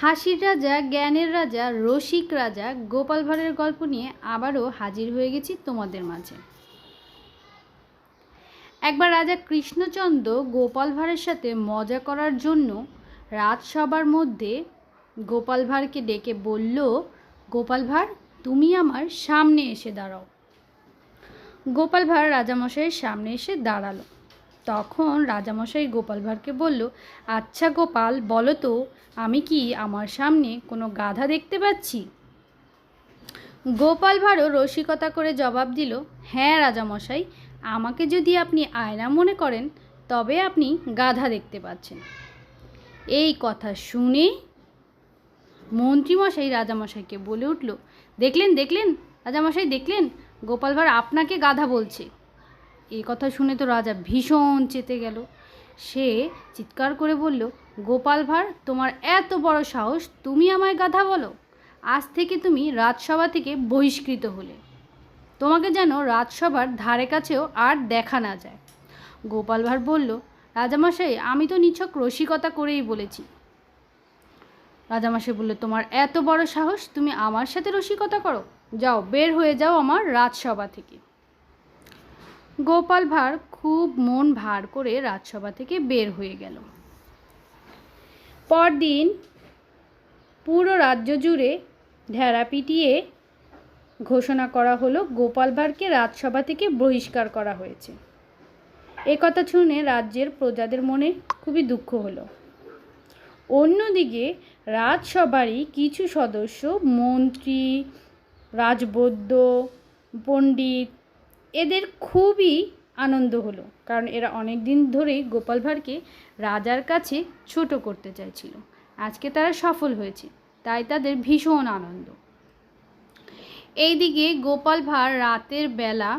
হাসির রাজা, জ্ঞানের রাজা, রসিক রাজা, গোপাল ভাঁড়ের গল্প নিয়ে আবারও হাজির হয়ে গেছি তোমাদের মাঝে। একবার রাজা কৃষ্ণচন্দ্র গোপাল ভাঁড়ের সাথে মজা করার জন্য রাজসভার মধ্যে গোপাল ভাঁড়কে ডেকে বলল, গোপাল ভাঁড়, তুমি আমার সামনে এসে দাঁড়াও। গোপাল ভাঁড় রাজামশাইয়ের সামনে এসে দাঁড়াল। তখন রাজামশাই গোপাল ভাঁড়কে বলল আচ্ছা গোপাল, বলো তো, আমি কি আমার সামনে কোনো গাধা দেখতে পাচ্ছি? গোপাল ভাঁড়ও রসিকতা করে জবাব দিল হ্যাঁ রাজামশাই, আমাকে যদি আপনি আয়না মনে করেন, তবে আপনি গাধা দেখতে পাচ্ছেন। এই কথা শুনে মন্ত্রীমশাই রাজামশাইকে বলে উঠল, দেখলেন দেখলেন, রাজামশাই দেখলেন গোপাল ভাঁড় আপনাকে গাধা বলছে। এই কথা শুনে তো রাজা ভীষণ চেতে গেল। সে চিৎকার করে বলল, গোপাল ভাঁড়, তোমার এত বড় সাহস, তুমি আমায় গাধা বলো? আজ থেকে তুমি রাজসভা থেকে বহিষ্কৃত হলে। তোমাকে যেন রাজসভার ধারে কাছেও আর দেখা না যায়। গোপাল ভাঁড় বলল, রাজামশাই, আমি তো নিছক রসিকতা করেই বলেছি। রাজামশাই বলল, তোমার এত বড় সাহস, তুমি আমার সাথে রসিকতা করো? যাও, বের হয়ে যাও আমার রাজসভা থেকে। গোপাল ভাঁড় খুব মন ভার করে রাজসভা থেকে বের হয়ে গেল। পরদিন পুরো রাজ্য জুড়ে ঢেড়া পিটিয়ে ঘোষণা করা হলো, গোপাল ভাঁড়কে রাজসভা থেকে বহিষ্কার করা হয়েছে। এ কথা শুনে রাজ্যের প্রজাদের মনে খুবই দুঃখ হলো। অন্যদিকে রাজসভারই কিছু সদস্য মন্ত্রী, রাজবৈদ্য, পণ্ডিত এদের খুবই আনন্দ হলো, কারণ এরা অনেক দিন ধরেই গোপাল ভাঁড়কে রাজার কাছে ছোট করতে চাইছিল। আজকে তারা সফল হয়েছে, তাই তাদের ভীষণ আনন্দ। এইদিকে গোপাল ভাঁড় রাতের বেলা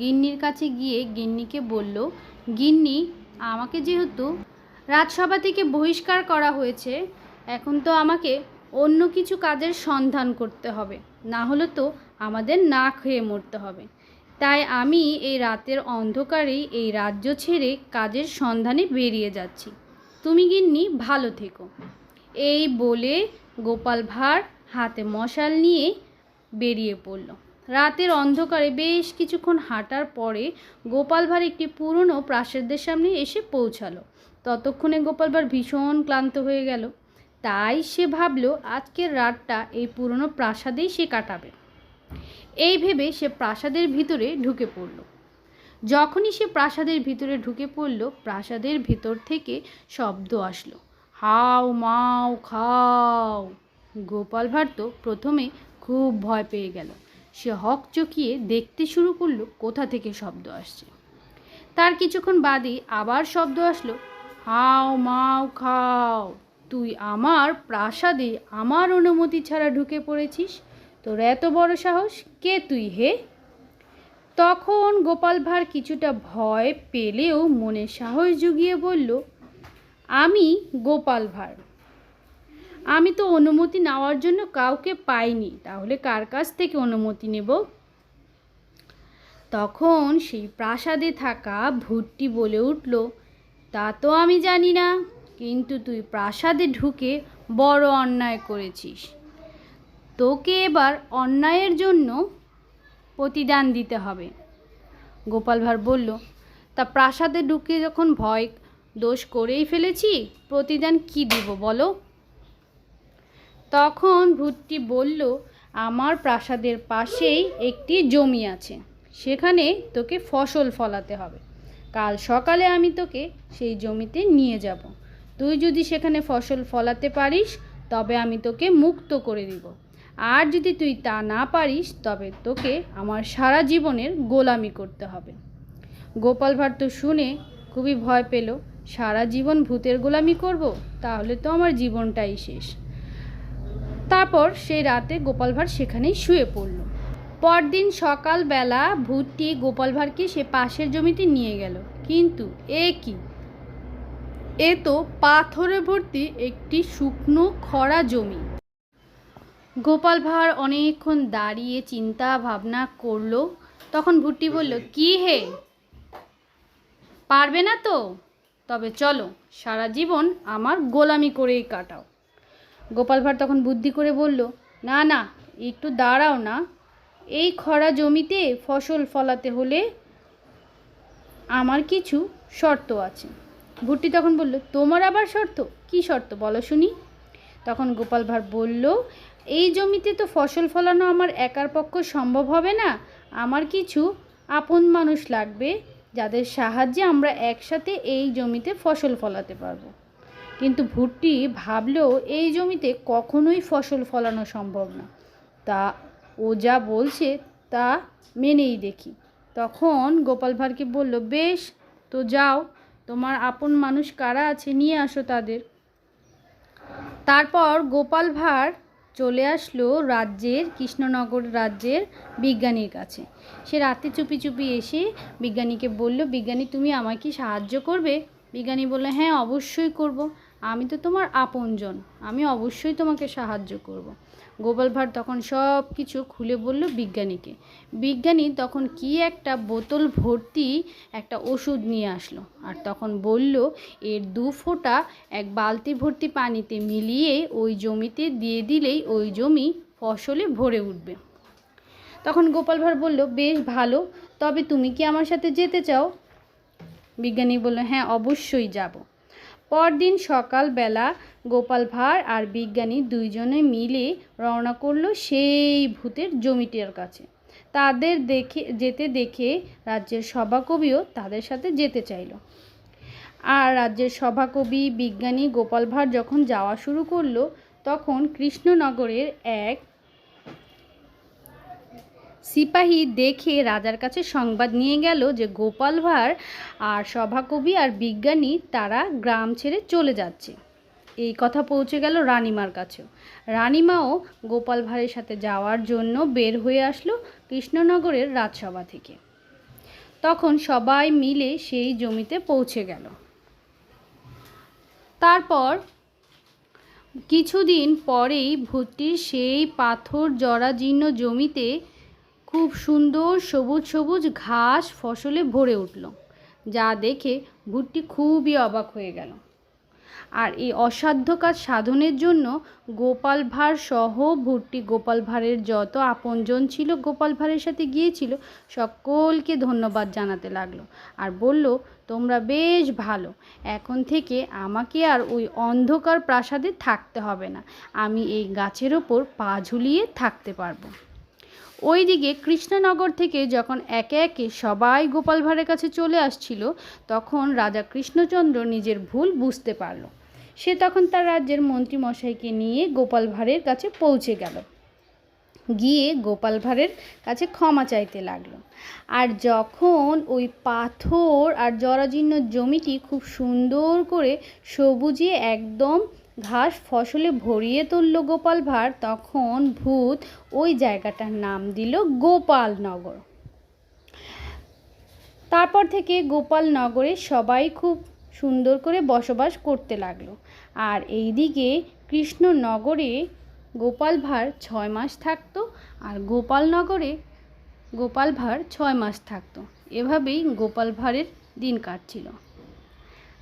গিন্নির কাছে গিয়ে গিন্নিকে বলল, গিন্নি, আমাকে যেহেতু রাজসভা থেকে বহিষ্কার করা হয়েছে, এখন তো আমাকে অন্য কিছু কাজের সন্ধান করতে হবে। না হলে তো আমাদের না খেয়ে মরতে হবে। তাই আমি এই রাতের অন্ধকারেই এই রাজ্য ছেড়ে কাজের সন্ধানে বেরিয়ে যাচ্ছি। তুমি গিন্নি, ভালো থেকো। এই বলে গোপাল ভাঁড় হাতে মশাল নিয়ে বেরিয়ে পড়ল। রাতের অন্ধকারে বেশ কিছুক্ষণ হাঁটার পরে গোপাল ভাঁড় একটি পুরনো প্রাসাদের সামনে এসে পৌঁছালো। ততক্ষণে গোপাল ভাঁড় ভীষণ ক্লান্ত হয়ে গেল। তাই সে ভাবলো, আজকের রাতটা এই পুরনো প্রাসাদেই সে কাটাবে। এই ভেবে সে প্রাসাদের ভিতরে ঢুকে পড়ল। যখনই সে প্রাসাদের ভিতরে ঢুকে পড়ল, প্রাসাদের ভিতর থেকে শব্দ আসলো। হাও, মাও, খাও। গোপাল ভাঁড় তো প্রথমে খুব ভয় পেয়ে গেল। সে হক চকিয়ে দেখতে শুরু করল, কোথা থেকে শব্দ আসছে। তার কিছুক্ষণ বাদে আবার শব্দ আসলো, হাও, মাও, খাও। তুই আমার প্রাসাদে আমার অনুমতি ছাড়া ঢুকে পড়েছিস? তোর এত বড় সাহস? কে তুই হে? তখন গোপাল ভাঁড় কিছুটা ভয় পেলেও মনে সাহস জুগিয়ে বলল, আমি গোপাল ভাঁড়। আমি তো অনুমতি নেওয়ার জন্য কাউকে পাইনি। তাহলে কার কাছ থেকে অনুমতি নেব? তখন সেই প্রাসাদে থাকা ভূতটি বলে উঠল, তা তো আমি জানি না, কিন্তু তুই প্রাসাদে ঢুকে বড় অন্যায় করেছিস। তোকে এবার অন্যায়ের জন্য প্রতিদান দিতে হবে। গোপাল ভাঁড় বলল, তা প্রাসাদে ঢুকে যখন ভয়, দোষ করেই ফেলেছি, প্রতিদান কি দিব বলো? তখন ভূতটি বলল, আমার প্রাসাদের পাশেই একটি জমি আছে, সেখানে তোকে ফসল ফলাতে হবে। কাল সকালে আমি তোকে সেই জমিতে নিয়ে যাব। তুই যদি সেখানে ফসল ফলাতে পারিস, তবে আমি তোকে মুক্ত করে দিব। আর যদি তুই তা না পারিস, তবে তোকে আমার সারা জীবনের গোলামি করতে হবে। গোপাল ভাঁড় তো শুনে খুবই ভয় পেল, সারা জীবন ভূতের গোলামি করব? তাহলে তো আমার জীবনটাই শেষ। তারপর সেই রাতে গোপাল ভাঁড় সেখানেই শুয়ে পড়ল। পরদিন সকালবেলা ভূতটি গোপাল ভাঁড়কে সে পাশের জমিতে নিয়ে গেল। কিন্তু এ কি? এ তো পাথরে ভর্তি একটি শুকনো খরা জমি। গোপাল ভাঁড় অনেকক্ষণ দাঁড়িয়ে চিন্তা ভাবনা করল, তখন ভুট্টি বলল, কি হে? পারবে না তো? তবে চলো, সারা জীবন আমার গোলামি করেই কাটাও। গোপাল ভাঁড় তখন বুদ্ধি করে বলল, না না, একটু দাঁড়াও না। এই খরা জমিতে ফসল ফলাতে হলে আমার কিছু শর্ত আছে। ভুট্টি তখন বলল, তোমার আবার শর্ত? কি শর্ত? বলো শুনি। তখন গোপাল ভাঁড় বলল এই জমিতে তো ফসল ফলানো আমার একার পক্ষ সম্ভব হবে না। আমার কিছু আপন মানুষ লাগবে, যাদের সাহায্যে আমরা একসাথে এই জমিতে ফসল ফলাতে পারব। কিন্তু ভুট্টি ভাবলেও এই জমিতে কখনোই ফসল ফলানো সম্ভব না। তা ও যা বলছে তা মেনেই দেখি। তখন গোপাল ভাঁড়কে বলল, বেশ, তো যাও, তোমার আপন মানুষ কারা আছে নিয়ে আসো তাদের। তারপর গোপাল ভাঁড় চলে আসলো রাজ্যের, কৃষ্ণনগর রাজ্যের বিজ্ঞানীর কাছে। সে রাতে চুপি চুপি এসে বিজ্ঞানীকে বলল, বিজ্ঞানী, তুমি আমায় কি সাহায্য করবে? বিজ্ঞানী বলল হ্যাঁ অবশ্যই করব। আমি তো তোমার আপনজন। আমি অবশ্যই তোমাকে সাহায্য করব। গোপাল ভাঁড় তখন সব কিছু খুলে বলল বিজ্ঞানীকে। বিজ্ঞানী তখন কি একটা বোতল ভর্তি একটা ওষুধ নিয়ে আসলো আর তখন বলল, এর দু ফোঁটা এক বালতি ভর্তি পানিতে মিলিয়ে ওই জমিতে দিয়ে দিলেই ওই জমি ফসলে ভরে উঠবে। তখন গোপাল ভাঁড় বলল, বেশ ভালো, তবে তুমি কি আমার সাথে যেতে চাও? বিজ্ঞানী বলল হ্যাঁ অবশ্যই যাব। পরদিন সকালবেলা গোপাল ভাঁড় আর বিজ্ঞানী দুইজনে মিলে রওনা করল সেই ভূতের জমিটার কাছে। তাদের দেখে, যেতে দেখে রাজ্যের সভাকবিও তাদের সাথে যেতে চাইলো। আর রাজ্যের সভাকবি, বিজ্ঞানী গোপাল ভাঁড় যখন যাওয়া শুরু করল, তখন কৃষ্ণনগরের এক সিপাহী দেখে রাজার কাছে সংবাদ নিয়ে গেল যে গোপাল ভাঁড় আর সভাকবি আর বিজ্ঞানী তারা গ্রাম ছেড়ে চলে যাচ্ছে। এই কথা পৌঁছে গেল রানিমার কাছেও। রানীমাও গোপাল ভাঁড়ের সাথে যাওয়ার জন্য বের হয়ে আসলো কৃষ্ণনগরের রাজসভা থেকে। তখন সবাই মিলে সেই জমিতে পৌঁছে গেল। তারপর কিছুদিন পরেই ভুট্টির সেই পাথর জরাজীর্ণ জমিতে খুব সুন্দর সবুজ সবুজ ঘাস ফসলে ভরে উঠল, যা দেখে ভুট্টি খুবই অবাক হয়ে গেল। আর এই অসাধ্য কাজ সাধনের জন্য গোপাল ভাঁড় সহ ভুট্টি গোপাল ভাঁড়ের যত আপনজন ছিল, গোপাল ভাঁড়ের সাথে গিয়েছিল, সকলকে ধন্যবাদ জানাতে লাগল আর বলল, তোমরা বেশ ভালো, এখন থেকে আমাকে আর ওই অন্ধকার প্রাসাদে থাকতে হবে না, আমি এই গাছের ওপর পা ঝুলিয়ে থাকতে পারব। ওইদিকে কৃষ্ণনগর থেকে যখন একে একে সবাই গোপাল ভাঁড়ের কাছে চলে আসছিল, তখন রাজা কৃষ্ণচন্দ্র নিজের ভুল বুঝতে পারল। সে তখন তার রাজ্যের মন্ত্রীমশাইকে নিয়ে গোপাল ভাঁড়ের কাছে পৌঁছে গেল। গিয়ে গোপাল ভাঁড়ের কাছে ক্ষমা চাইতে লাগল। আর যখন ওই পাথর আর জরাজীর্ণ জমিটি খুব সুন্দর করে সবুজে একদম ঘাস ফসলে ভরিয়ে তুলল গোপাল ভাঁড়। তখন ভূত ওই জায়গাটার নাম দিল গোপালনগর। তারপর থেকে গোপালনগরে সবাই খুব সুন্দর করে বসবাস করতে লাগল। আর এইদিকে কৃষ্ণনগরে গোপাল ভাঁড় ছয় মাস থাকতো আর গোপালনগরে গোপাল ভাঁড় ছয় মাস থাকতো। এভাবেই গোপাল ভাঁড়ের দিন কাটছিল।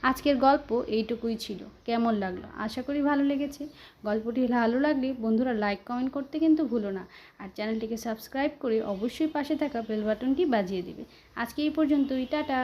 আজকের গল্প এইটুকুই ছিল। কেমন লাগল? আশা করি ভালো লেগেছে। গল্পটি ভালো লাগলে বন্ধুরা লাইক, কমেন্ট করতে কিন্তু ভুলো না। আর চ্যানেলটিকে সাবস্ক্রাইব করে অবশ্যই পাশে থাকা বেল বাটনটি বাজিয়ে দেবে। আজকে এই পর্যন্তই, টাটা!